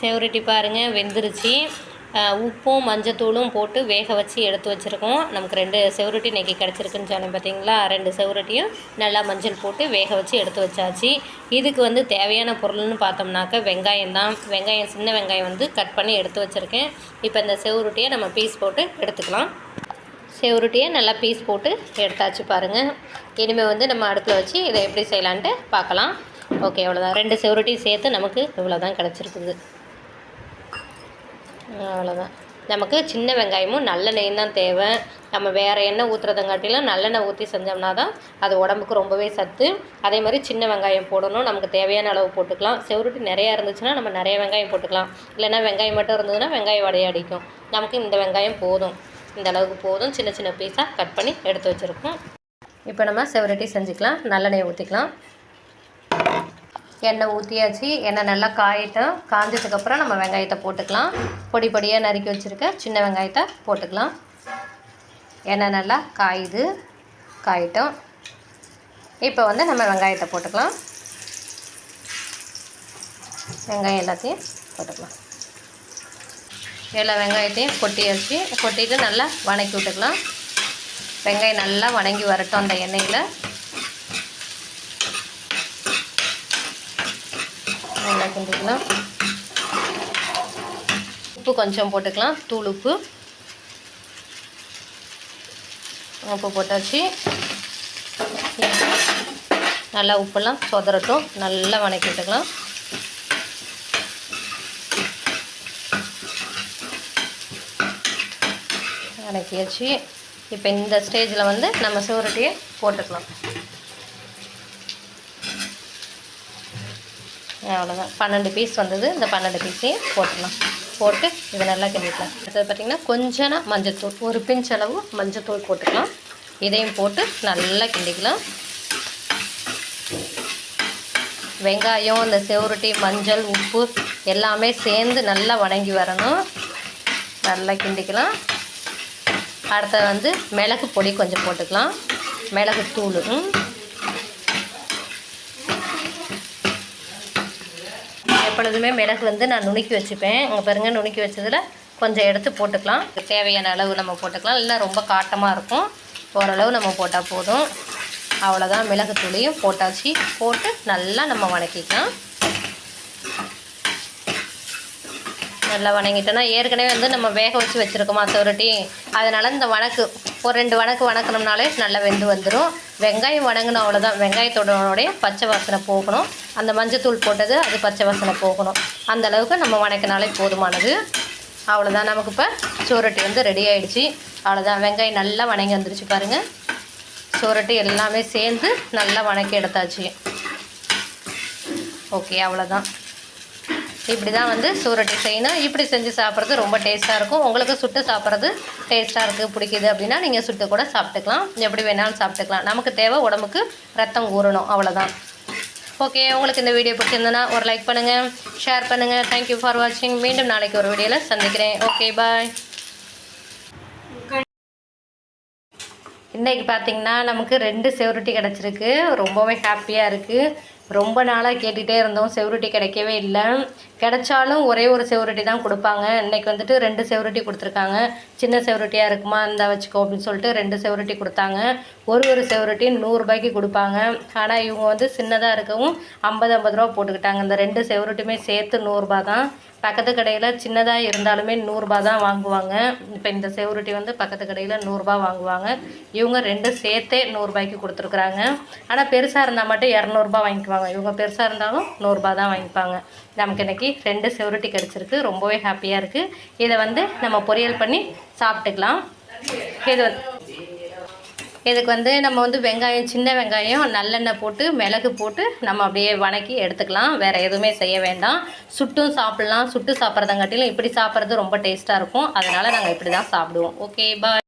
செவரட்டி பாருங்கள் வெந்துருச்சு. உப்பும் மஞ்சத்தூளும் போட்டு வேக வச்சு எடுத்து வச்சுருக்கோம். நமக்கு ரெண்டு செவரட்டி இன்றைக்கி கிடச்சிருக்குன்னு சொன்னேன் பார்த்தீங்களா ரெண்டு செவரட்டியும் நல்லா மஞ்சள் போட்டு வேக வச்சு எடுத்து வச்சாச்சு. இதுக்கு வந்து தேவையான பொருள்னு பார்த்தோம்னாக்க வெங்காயம் தான். வெங்காயம் சின்ன வெங்காயம் வந்து கட் பண்ணி எடுத்து வச்சுருக்கேன். இப்போ இந்த செவரட்டியை நம்ம பீஸ் போட்டு எடுத்துக்கலாம். செவரட்டியை நல்லா பீஸ் போட்டு எடுத்தாச்சு பாருங்கள் இனிமேல் வந்து நம்ம அடுப்பில் வச்சு இதை எப்படி செய்யலான்ட்டு பார்க்கலாம். ஓகே அவ்வளோதான் ரெண்டு செவரட்டியும் சேர்த்து நமக்கு இவ்வளோ தான் கிடச்சிருக்குது. அவ்வளோதான் நமக்கு சின்ன வெங்காயமும் நல்லெண்ணெயும் தான் தேவை. நம்ம வேறு எண்ணெய் ஊற்றுறதங்காட்டிலும் நல்லெண்ணெய் ஊற்றி செஞ்சோம்னா தான் அது உடம்புக்கு ரொம்பவே சத்து. அதே மாதிரி சின்ன வெங்காயம் போடணும் நமக்கு தேவையான அளவு போட்டுக்கலாம். செவருட்டி நிறையா இருந்துச்சுன்னா நம்ம நிறைய வெங்காயம் போட்டுக்கலாம். இல்லைன்னா வெங்காயம் மட்டும் இருந்ததுன்னா வெங்காயம் வடையை அடிக்கும். நமக்கு இந்த வெங்காயம் போதும். இந்த அளவுக்கு போதும். சின்ன சின்ன பீஸாக கட் பண்ணி எடுத்து வச்சுருக்கோம். இப்போ நம்ம செவரட்டி செஞ்சுக்கலாம். நல்லெண்ணெய் ஊற்றிக்கலாம் எண்ணெய் ஊற்றியாச்சு எண்ணெய் நல்லா காயட்டும். காஞ்சதுக்கப்புறம் நம்ம வெங்காயத்தை போட்டுக்கலாம். பொடி பொடியாக நறுக்கி வச்சுருக்க சின்ன வெங்காயத்தை போட்டுக்கலாம். எண்ணெய் நல்லா காயுது. காயிட்டோம். இப்போ வந்து நம்ம வெங்காயத்தை போட்டுக்கலாம். வெங்காயம் எல்லாத்தையும் போட்டுக்கலாம். எல்லா வெங்காயத்தையும் கொட்டியாச்சு. கொட்டிட்டு நல்லா வணக்கி விட்டுக்கலாம். வெங்காயம் நல்லா வணங்கி வரட்டும் அந்த எண்ணெயில் நல்லா கிண்டிக்கலாம் உப்பு கொஞ்சம் போட்டுக்கலாம். தூள் உப்பு. உப்பு போட்டாச்சு. நல்லா உப்பெல்லாம் சொதறட்டும். நல்லா வணக்கிட்டுக்கலாம் வணக்கியாச்சு. இப்போ இந்த ஸ்டேஜில் வந்து நம்ம சுவரட்டியை போட்டுக்கலாம். அவ்வளோதான் பன்னெண்டு பீஸ் வந்தது. இந்த பன்னெண்டு பீஸையும் போட்டுடலாம். போட்டு இதை நல்லா கிண்டிக்கலாம் அடுத்தது பார்த்திங்கன்னா கொஞ்சம் மஞ்சத்தூள். ஒரு பிஞ்ச் அளவு மஞ்சத்தூள் போட்டுக்கலாம். இதையும் போட்டு நல்லா கிண்டிக்கலாம். வெங்காயம் இந்த செவருட்டி மஞ்சள் உப்பு எல்லாமே சேர்ந்து நல்லா வணங்கி வரணும். நல்லா கிண்டிக்கலாம். அடுத்தது வந்து மிளகு பொடி கொஞ்சம் போட்டுக்கலாம். மிளகு தூள் எப்பொழுதுமே மிளகு வந்து நான் நுணுக்கி வச்சுப்பேன். இங்கே பாருங்கள் நுணுக்கி வச்சதில் கொஞ்சம் எடுத்து போட்டுக்கலாம். தேவையான அளவு நம்ம போட்டுக்கலாம். இல்லைன்னா ரொம்ப காட்டமாக இருக்கும். ஓரளவு நம்ம போட்டால் போதும். அவ்வளோதான் மிளகு துளியும் போட்டாச்சு. போட்டு நல்லா நம்ம வணக்கிக்கலாம். நல்லா வணங்கிட்டோன்னா ஏற்கனவே வந்து நம்ம வேக வச்சு வச்சுருக்கோமா சுருட்டி? அதனால் இந்த வணக்கு ஒரு ரெண்டு வணக்கு வணக்கணும்னாலே நல்லா வெந்து வந்துடும் வெங்காயம் வணங்கணும் அவ்வளோதான் வெங்காயத்தோடய பச்சை வாசனை போகணும். அந்த மஞ்சத்தூள் போட்டது அது பச்சை வாசனை போகணும். அந்த அளவுக்கு நம்ம வணக்கினாலே போதுமானது. அவ்வளோதான் நமக்கு இப்போ சோரட்டி வந்து ரெடி ஆயிடுச்சு. அவ்வளோதான் வெங்காயம் நல்லா வணங்கி வந்துருச்சு பாருங்கள் சோரட்டி எல்லாமே சேர்ந்து நல்லா வணக்கி எடுத்தாச்சு. ஓகே அவ்வளோதான் இப்படி தான் வந்து சூரட்டி செய்யணும். இப்படி செஞ்சு சாப்பிட்றது ரொம்ப டேஸ்ட்டாக இருக்கும். உங்களுக்கு சுட்டு சாப்பிட்றது டேஸ்ட்டாக இருக்குது பிடிக்குது அப்படின்னா நீங்கள் சுட்டு கூட சாப்பிட்டுக்கலாம். எப்படி வேணாலும் சாப்பிட்டுக்கலாம். நமக்கு தேவை உடம்புக்கு ரத்தம் ஊறணும் அவ்வளோதான் ஓகே உங்களுக்கு இந்த வீடியோ பிடிச்சிருந்ததுன்னா ஒரு லைக் பண்ணுங்கள் ஷேர் பண்ணுங்கள் தேங்க்யூ ஃபார் வாட்சிங் மீண்டும் நாளைக்கு ஒரு வீடியோவில் சந்திக்கிறேன். ஓகே பாய் இன்றைக்கி பார்த்தீங்கன்னா நமக்கு ரெண்டு செவரட்டி கிடச்சிருக்கு. ரொம்பவே ஹாப்பியாக இருக்குது ரொம்ப நாளாக கேட்டுகிட்டே இருந்தோம். செவரட்டி கிடைக்கவே இல்லை. கிடைச்சாலும் ஒரே ஒரு செவரட்டி தான் கொடுப்பாங்க. இன்றைக்கி வந்துட்டு ரெண்டு செவரட்டி கொடுத்துருக்காங்க. சின்ன செவரட்டியாக இருக்குமா? இந்த வச்சுக்கோ அப்படின்னு சொல்லிட்டு ரெண்டு செவரட்டி கொடுத்தாங்க. ஒரு ஒரு செவரட்டியும் நூறுரூபாய்க்கு கொடுப்பாங்க. ஆனால் இவங்க வந்து சின்னதாக இருக்கவும் ஐம்பது ஐம்பது ரூபா போட்டுக்கிட்டாங்க. இந்த ரெண்டு செவரட்டியுமே சேர்த்து நூறுரூபா தான். பக்கத்து கடையில் சின்னதாக இருந்தாலுமே நூறுரூபா தான் வாங்குவாங்க. இப்போ இந்த செவரட்டி வந்து பக்கத்து கடையில் நூறுரூபா வாங்குவாங்க. இவங்க ரெண்டு சேர்த்தே நூறுரூபாய்க்கு கொடுத்துருக்குறாங்க. ஆனால் பெருசாக இருந்தால் மட்டும் இரநூறுபா வாங்கிக்குவாங்க. இவங்க பெருசாக இருந்தாலும் நூறுரூபா தான் வாங்கிப்பாங்க. நமக்கு இன்றைக்கி ரெண்டு செவரட்டி கிடச்சிருக்கு. ரொம்பவே ஹாப்பியாக இருக்குது இதை வந்து நம்ம பொரியல் பண்ணி சாப்பிட்டுக்கலாம். இது வந்து இதுக்கு வந்து நம்ம வந்து வெங்காயம் சின்ன வெங்காயம் நல்லெண்ணெய் போட்டு மிளகு போட்டு நம்ம அப்படியே வணக்கி எடுத்துக்கலாம். வேறு எதுவுமே செய்ய வேண்டாம். சுட்டும் சாப்பிட்லாம். சுட்டு சாப்பிட்றதங்காட்டிலும் இப்படி சாப்பிட்றது ரொம்ப டேஸ்ட்டாக இருக்கும். அதனால் நாங்கள் இப்படி தான் சாப்பிடுவோம். Okay bye